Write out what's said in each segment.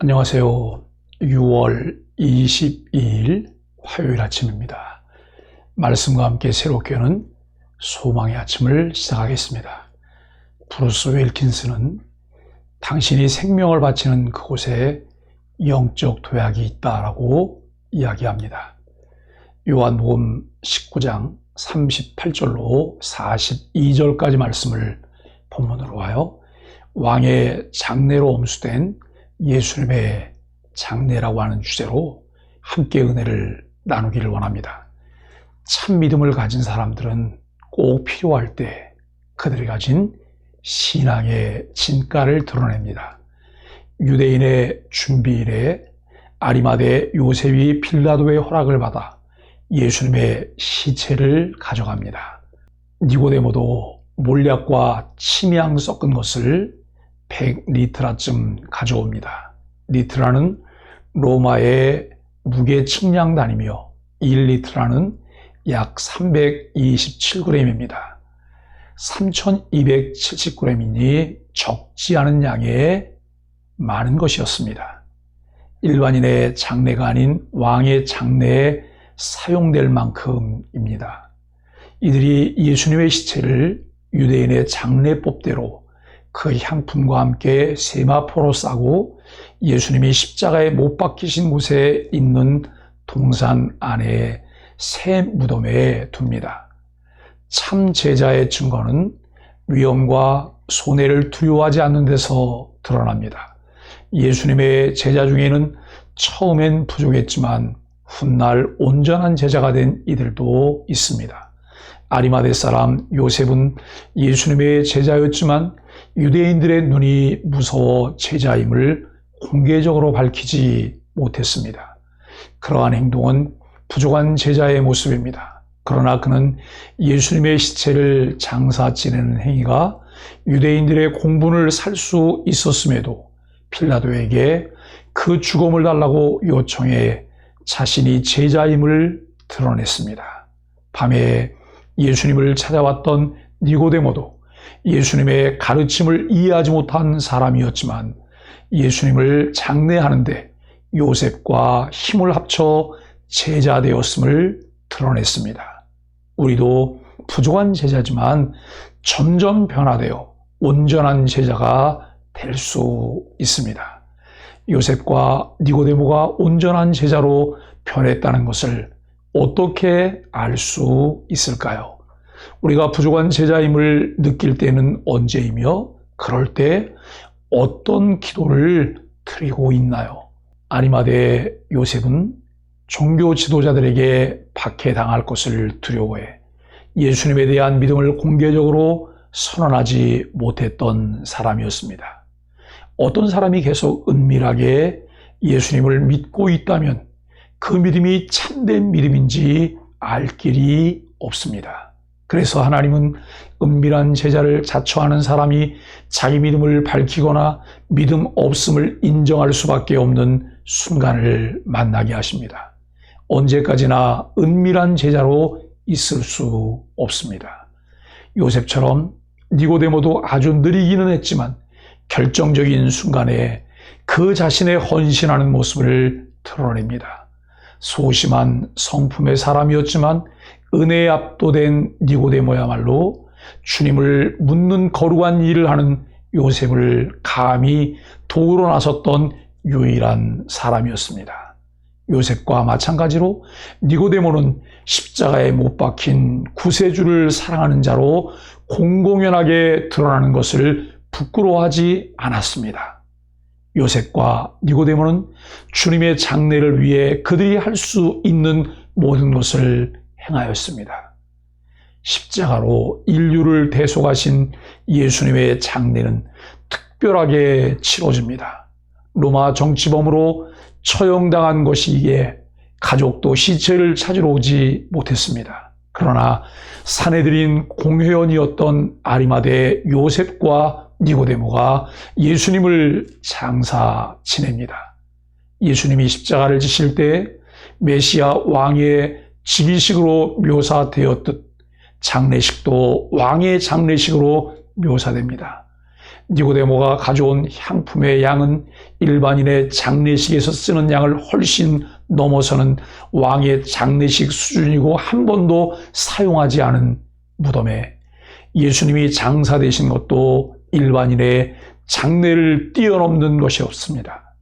안녕하세요. 6월 22일 화요일 아침입니다. 말씀과 함께 새롭게 하는 소망의 아침을 시작하겠습니다. 브루스 웰킨스는 당신이 생명을 바치는 그곳에 영적 도약이 있다라고 이야기합니다. 요한복음 19장 38절로 42절까지 말씀을 본문으로 하여 왕의 장례로 엄수된 예수님의 장례라고 하는 주제로 함께 은혜를 나누기를 원합니다. 참 믿음을 가진 사람들은 꼭 필요할 때 그들이 가진 신앙의 진가를 드러냅니다. 유대인의 준비일에 아리마대 요셉이 빌라도의 허락을 받아 예수님의 시체를 가져갑니다. 니고데모도 몰약과 침향 섞은 것을 100리트라쯤 가져옵니다. 리트라는 로마의 무게 측량단이며 1리트라는 약 327g입니다. 3270g이니 적지 않은 양의 많은 것이었습니다. 일반인의 장례가 아닌 왕의 장례에 사용될 만큼입니다. 이들이 예수님의 시체를 유대인의 장례법대로 그 향품과 함께 세마포로 싸고 예수님이 십자가에 못 박히신 곳에 있는 동산 안에 새 무덤에 둡니다. 참 제자의 증거는 위험과 손해를 두려워하지 않는 데서 드러납니다. 예수님의 제자 중에는 처음엔 부족했지만 훗날 온전한 제자가 된 이들도 있습니다. 아리마대 사람 요셉은 예수님의 제자였지만 유대인들의 눈이 무서워 제자임을 공개적으로 밝히지 못했습니다. 그러한 행동은 부족한 제자의 모습입니다. 그러나 그는 예수님의 시체를 장사 지내는 행위가 유대인들의 공분을 살 수 있었음에도 필라도에게 그 죽음을 달라고 요청해 자신이 제자임을 드러냈습니다. 밤에 예수님을 찾아왔던 니고데모도 예수님의 가르침을 이해하지 못한 사람이었지만 예수님을 장례하는데 요셉과 힘을 합쳐 제자 되었음을 드러냈습니다. 우리도 부족한 제자지만 점점 변화되어 온전한 제자가 될 수 있습니다. 요셉과 니고데모가 온전한 제자로 변했다는 것을 어떻게 알 수 있을까요? 우리가 부족한 제자임을 느낄 때는 언제이며 그럴 때 어떤 기도를 드리고 있나요? 아리마대 요셉은 종교 지도자들에게 박해당할 것을 두려워해 예수님에 대한 믿음을 공개적으로 선언하지 못했던 사람이었습니다. 어떤 사람이 계속 은밀하게 예수님을 믿고 있다면 그 믿음이 참된 믿음인지 알 길이 없습니다. 그래서 하나님은 은밀한 제자를 자처하는 사람이 자기 믿음을 밝히거나 믿음 없음을 인정할 수밖에 없는 순간을 만나게 하십니다. 언제까지나 은밀한 제자로 있을 수 없습니다. 요셉처럼 니고데모도 아주 느리기는 했지만 결정적인 순간에 그 자신의 헌신하는 모습을 드러냅니다. 소심한 성품의 사람이었지만 은혜에 압도된 니고데모야말로 주님을 묻는 거룩한 일을 하는 요셉을 감히 도우러 나섰던 유일한 사람이었습니다. 요셉과 마찬가지로 니고데모는 십자가에 못 박힌 구세주를 사랑하는 자로 공공연하게 드러나는 것을 부끄러워하지 않았습니다. 요셉과 니고데모는 주님의 장례를 위해 그들이 할 수 있는 모든 것을 행하였습니다. 십자가로 인류를 대속하신 예수님의 장례는 특별하게 치러집니다. 로마 정치범으로 처형당한 것이기에 가족도 시체를 찾으러 오지 못했습니다. 그러나 사내들인 공회원이었던 아리마대 요셉과 니고데모가 예수님을 장사 지냅니다. 예수님이 십자가를 지실 때 메시아 왕의 즉위식으로 묘사되었듯 장례식도 왕의 장례식으로 묘사됩니다. 니고데모가 가져온 향품의 양은 일반인의 장례식에서 쓰는 양을 훨씬 넘어서는 왕의 장례식 수준이고 한 번도 사용하지 않은 무덤에 예수님이 장사되신 것도 일반인의 장례를 뛰어넘는 것이 없습니다.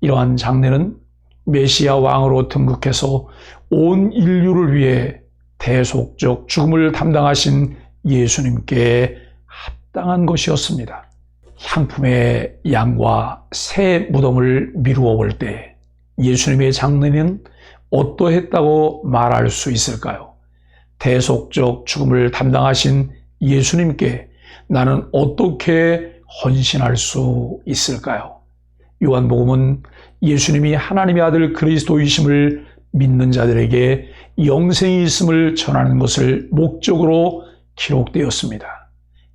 이러한 장례는 메시아 왕으로 등극해서 온 인류를 위해 대속적 죽음을 담당하신 예수님께 합당한 것이었습니다. 향품의 양과 새 무덤을 미루어 볼 때 예수님의 장례는 어떠했다고 말할 수 있을까요? 대속적 죽음을 담당하신 예수님께 나는 어떻게 헌신할 수 있을까요? 요한복음은 예수님이 하나님의 아들 그리스도이심을 믿는 자들에게 영생이 있음을 전하는 것을 목적으로 기록되었습니다.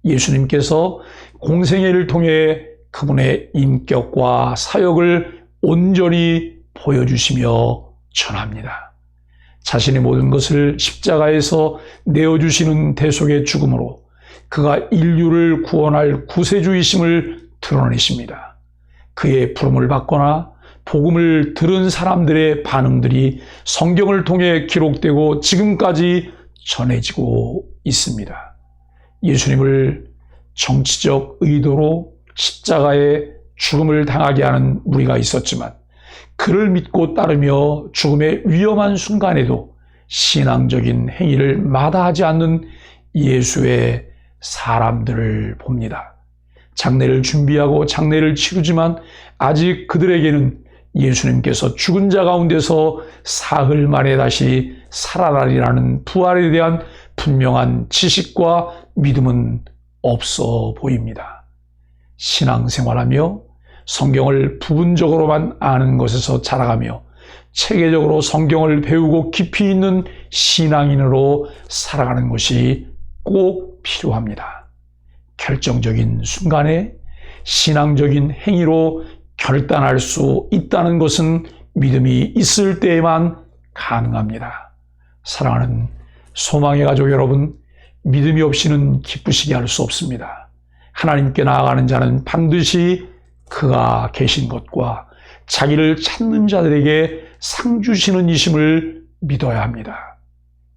예수님께서 공생애를 통해 그분의 인격과 사역을 온전히 보여주시며 전합니다. 자신의 모든 것을 십자가에서 내어주시는 대속의 죽음으로 그가 인류를 구원할 구세주이심을 드러내십니다. 그의 부름을 받거나 복음을 들은 사람들의 반응들이 성경을 통해 기록되고 지금까지 전해지고 있습니다. 예수님을 정치적 의도로 십자가에 죽음을 당하게 하는 무리가 있었지만 그를 믿고 따르며 죽음의 위험한 순간에도 신앙적인 행위를 마다하지 않는 예수의 사람들을 봅니다. 장례를 준비하고 장례를 치르지만 아직 그들에게는 예수님께서 죽은 자 가운데서 사흘 만에 다시 살아나리라는 부활에 대한 분명한 지식과 믿음은 없어 보입니다. 신앙생활하며 성경을 부분적으로만 아는 것에서 자라가며 체계적으로 성경을 배우고 깊이 있는 신앙인으로 살아가는 것이 꼭 필요합니다. 결정적인 순간에 신앙적인 행위로 결단할 수 있다는 것은 믿음이 있을 때에만 가능합니다. 사랑하는 소망의 가족 여러분, 믿음이 없이는 기쁘시게 할 수 없습니다. 하나님께 나아가는 자는 반드시 그가 계신 것과 자기를 찾는 자들에게 상 주시는 이심을 믿어야 합니다.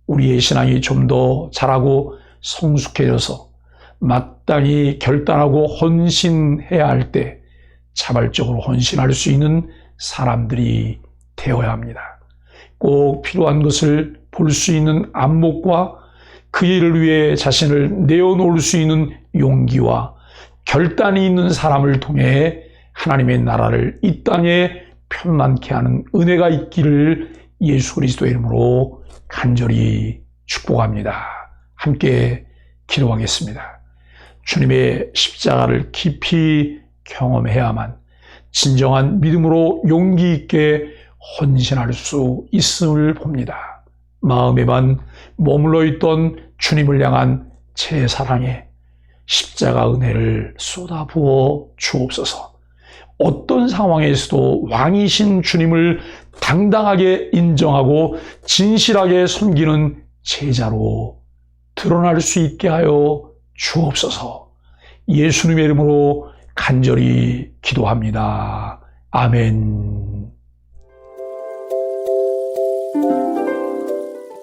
우리의 신앙이 좀 더 자라고 성숙해져서 마땅히 결단하고 헌신해야 할 때 자발적으로 헌신할 수 있는 사람들이 되어야 합니다. 꼭 필요한 것을 볼 수 있는 안목과 그 일을 위해 자신을 내어놓을 수 있는 용기와 결단이 있는 사람을 통해 하나님의 나라를 이 땅에 편만케 하는 은혜가 있기를 예수 그리스도의 이름으로 간절히 축복합니다. 함께 기도하겠습니다. 주님의 십자가를 깊이 경험해야만 진정한 믿음으로 용기 있게 헌신할 수 있음을 봅니다. 마음에만 머물러 있던 주님을 향한 제 사랑에 십자가 은혜를 쏟아부어 주옵소서. 어떤 상황에서도 왕이신 주님을 당당하게 인정하고 진실하게 섬기는 제자로 드러날 수 있게 하여 주옵소서. 예수님의 이름으로 간절히 기도합니다. 아멘.